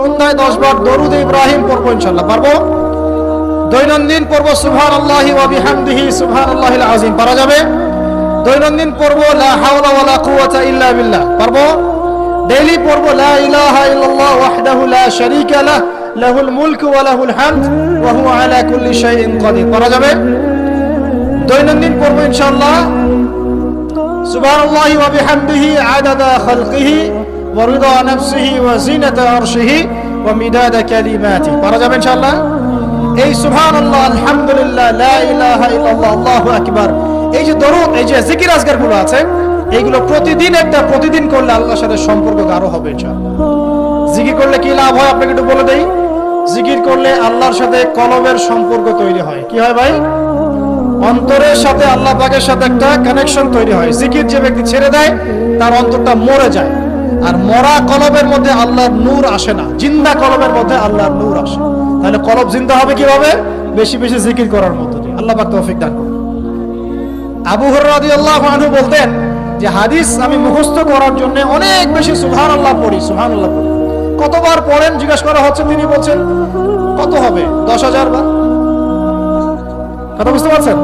সন্ধ্যায় দশ বার দরুদ ইব্রাহিম পড়ব ইনশাল্লাহ পারব? দৈনন্দিন পড়ব সুবহান আল্লাহি ওয়া বিহামদিহি সুবহান আল্লাহিল আযীম। পারা যাবে? দৈনন্দিন পড়ব লা হাওলা ওয়ালা কুওয়াতা ইল্লা বিল্লাহ। পারব? ডেইলি পড়ব লা ইলাহা ইল্লাল্লাহ ওয়াহদাহু লা শারীকা লাহ, লাহুল মুলকু ওয়া লাহুল হামদ, ওয়া হুয়া আলা কুল্লি শাইইন কাদির। পারা যাবে? দৈনন্দিন পড়ব ইনশাআল্লাহ। সুবহানাল্লাহি ওয়া বিহামদিহি আদাদা খালকিহি ওয়া জিনাতা আরশিহি ওয়া মিদাদা কালিমাতিহি পারা যাবে ইনশাআল্লাহ? এই সুবহানাল্লাহ, আলহামদুলিল্লাহ, লা ইলাহা এই যে দরুদ, এই যে জিকির আজকারগুলো আছে, এইগুলো প্রতিদিন একটা, প্রতিদিন করলে আল্লাহর সাথে সম্পর্ক গাঢ় হবে জিকির করলে কি লাভ হয়? আপনাকে একটু বলে দেই। জিকির করলে আল্লাহর সাথে কলবের সম্পর্ক তৈরি হয়। কি হয় ভাই? অন্তরের সাথে আল্লাহ পাকের সাথে একটা কানেকশন তৈরি হয়। জিকির যে ব্যক্তি ছেড়ে দেয়, তার অন্তরটা মরে যায়। আর মরা কলবের মধ্যে আল্লাহর নূর আসে না। জিন্দা কলবের মধ্যে আল্লাহর নূর আসে। তাহলে কলব জিন্দা হবে কীভাবে? বেশি বেশি জিকির করার দিয়ে আল্লাহ পাক তৌফিক দান করুন। আবু রাদিয়াল্লাহু আনহু বলতেন যে, হাদিস আমি মুখস্থ করার জন্য অনেক বেশি সুবহানাল্লাহ পড়ি সুবহানাল্লাহ পড়ি। কতবার পড়েন? জিজ্ঞাসা করা হচ্ছে, তিনি বলছেন, কত হবে? দশ হাজার বার? কথা বুঝতে পারছেন?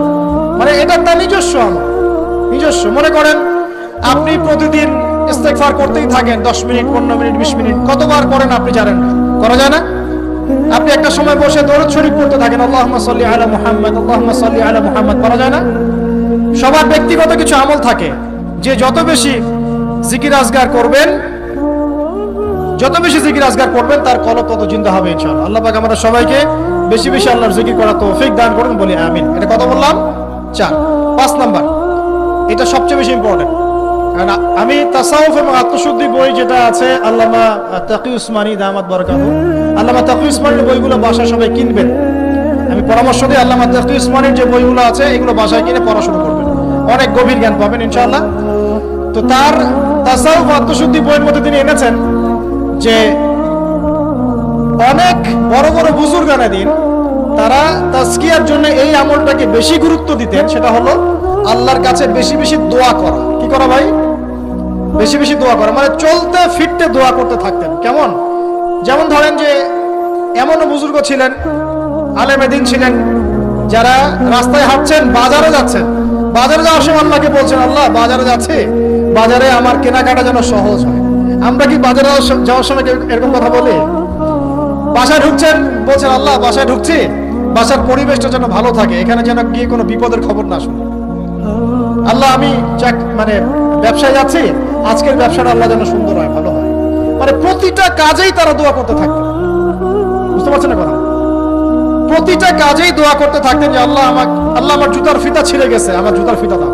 মানে এটা তার নিজস্ব আমল। নিজস্ব। মনে করেন, আপনি প্রতিদিন ইস্তেগফার করতেই থাকেন, দশ মিনিট, পনেরো মিনিট, বিশ মিনিট, কতবার করেন আপনি জানেন না। করা যায় না? আপনি একটা সময় বসে দরুদ শরীফ পড়তে থাকেন, আল্লাহুম্মা সাল্লি আলা মুহাম্মদ, আল্লাহুম্মা সাল্লি আলা মুহাম্মদ, করা যায় না? সবার ব্যক্তিগত কিছু আমল থাকে। যে যত বেশি জিকির আজগার করবেন, যত বেশি জিকির আজগার করবেন, তার কলব তত জিন্দা হবে ইনশাআল্লাহ। আল্লাহ পাক আমাদের সবাইকে বেশি বেশি আল্লাহর জিকির করা তৌফিক দান করুন, বলি আমিন। এটা কত বললাম? চার। পাঁচ নাম্বার। এটা সবচেয়ে বেশি ইম্পর্টেন্ট আমি তাসাউফ এবং আত্মশুদ্ধি বই যেটা আছে, আল্লামা তাকি উসমানী দামাত বরকাত আল্লামা তাকি উসমানীর বইগুলো বাসায় সবাই কিনবেন। আমি পরামর্শ দিই, আল্লামা তাকি উসমানীর যে বইগুলো আছে, এগুলো বাসায় কিনে পড়াশোনা করবেন। অনেক গভীর জ্ঞান পাবেন, ইনশাআল্লাহ। তো তার তাসাউফ আত্মশুদ্ধি বইয়ের মধ্যে তিনি এনেছেন যে অনেক বড় বড় বুজুর্গানা দিন তারা তাস্কিয়ার জন্য এই আমলটাকে বেশি গুরুত্ব দিতেন, সেটা হলো আল্লাহর কাছে বেশি বেশি দোয়া করা। কি করা ভাই? বেশি বেশি দোয়া করা। মানে চলতে, ফিরতে দোয়া করতে থাকতেন। কেমন? যেমন ধরেন যে, এমনও বুজুর্গ ছিলেন আলেমেদিন ছিলেন, যারা রাস্তায় হাঁটছেন, বাজারে যাচ্ছেন। বাজারে যাওয়ার সময় আল্লাহকে বলছেন, আল্লাহ, বাজারে যাচ্ছে? বাজারে আমার কেনাকাটা যেন সহজ হয়। আমরা কি বাজারে যাওয়ার সময় এরকম কথা বলি? বাসায় ঢুকছেন, বলছেন, আল্লাহ, বাসায় ঢুকছি? বাসার পরিবেশটা যেন ভালো থাকে। এখানে যেন গিয়ে কোনো বিপদের খবর না শুনি। আল্লাহ, আমি মানে ব্যবসায় যাচ্ছে, আজকের ব্যবসাটা আল্লাহ যেন সুন্দর হয়, ভালো হয়। মানে প্রতিটা কাজেই তারা দোয়া করতে থাকবে। বুঝতে পারছেন না কথা? প্রতিটা কাজেই দোয়া করতে থাকতেন যে, আল্লাহ আমার আল্লাহ আমার জুতার ফিতা ছিঁড়ে গেছে, আমার জুতার ফিতা দাও।